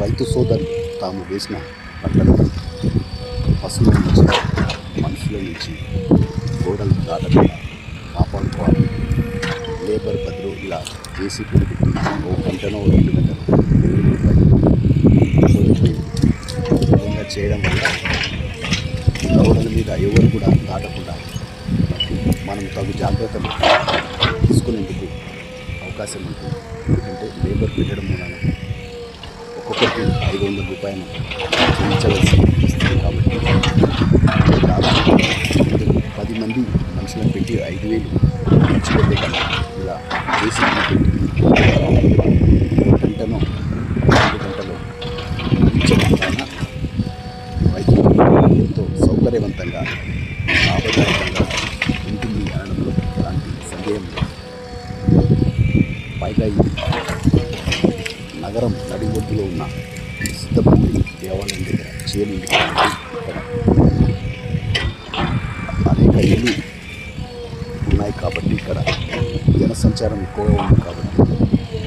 రైతు సోదరులు తాము వేసిన పంటలను పశువుల నుంచి మనుషుల నుంచి గోడలు దాటకుండా కాపాడుకోవాలి. లేబర్ బదులు ఇలా చేసి పెట్టి ఓ గంటనో రెండు గంటలు వెయ్యి విధంగా చేయడం వల్ల గోడల మీద ఎవరు కూడా దాటకుండా మనం తగు జాగ్రత్తలు తీసుకునేందుకు అవకాశం ఉంటుంది. ఎందుకంటే లేబర్ పెట్టడం మూలన ఒక్కొక్కరికి ఐదు వందల రూపాయలు చెల్లించవలసి వస్తుంది కాబట్టి దాదాపు పది మంది మనుషులను పెట్టి ఐదు వేలు ఖర్చుపెట్టే కన్నా ఇలా చేసి పెట్టి గంటను రెండు గంటలు ఇచ్చడం వలన రైతులకు ఎంతో సౌకర్యవంతంగా లాభదాయకంగా ఉంటుంది అనడంలో ఎలాంటి సందేహం లేదు. పైగా ఇది నగరం నడిబొడ్డులో ఉన్న సిద్ధపల్లి దేవాలయం దగ్గర చేలు అనేక ఇల్లు ఉన్నాయి కాబట్టి ఇక్కడ జనసంచారం ఎక్కువగా ఉంది కాబట్టి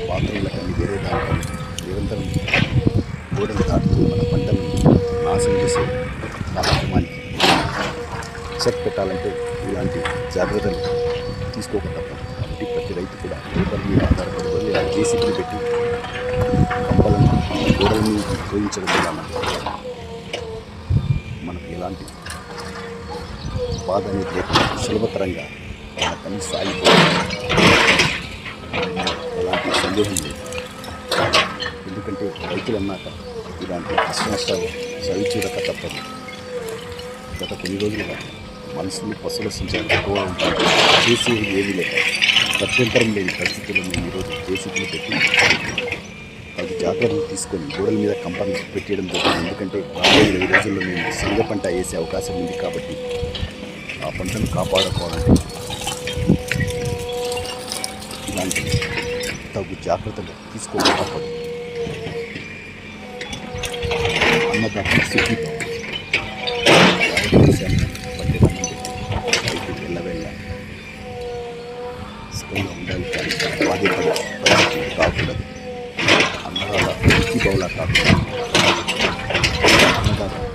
బాత్రూంలకు అన్ని వేరే దానికని నిరంతరం గోడలు దాటుతూ మన పంటలను నాశనం చేసే కార్యక్రమానికి చెక్ పెట్టాలంటే ఇలాంటి జాగ్రత్తలు తీసుకోక తప్పదు. కాబట్టి ప్రతి రైతు కూడా లేబర్ మీద ఆధారపడి లేదా ఊహించడం వల్ల మనకు ఎలాంటి బాధ అనేది లేకుండా సులభతరంగా మన పని సాగిపోతుంది. ఎలాంటి సందేహం లేదు. ఎందుకంటే రైతులు అన్నాక ఇలాంటి కష్ట నష్టాలు చవి తప్పదు. గత కొన్ని రోజులుగా మనసులు పశువుల సంచారం ఎక్కువగా ఉంటుంది చేసేది ఏమీ లేక గత్యంతరం లేని పరిస్థితుల్లో మేము ఈరోజు జేసీబీని పెట్టి జాగ్రత్తలు తీసుకొని గోడల మీద కంపని పెట్టేయడం జరుగుతుంది ఎందుకంటే రాబోయే ఇరవై రోజుల్లో మేము సంగ పంట వేసే అవకాశం ఉంది కాబట్టి ఆ పంటను కాపాడుకోవాలంటే ఇలాంటి తగు జాగ్రత్తలు తీసుకోక తప్పదు అన్నదాత సుఖీ దేశాన్ని ఉండాలి కానీ బాధ్యత కాకూడదు Kita olahraga, kita menghadapi.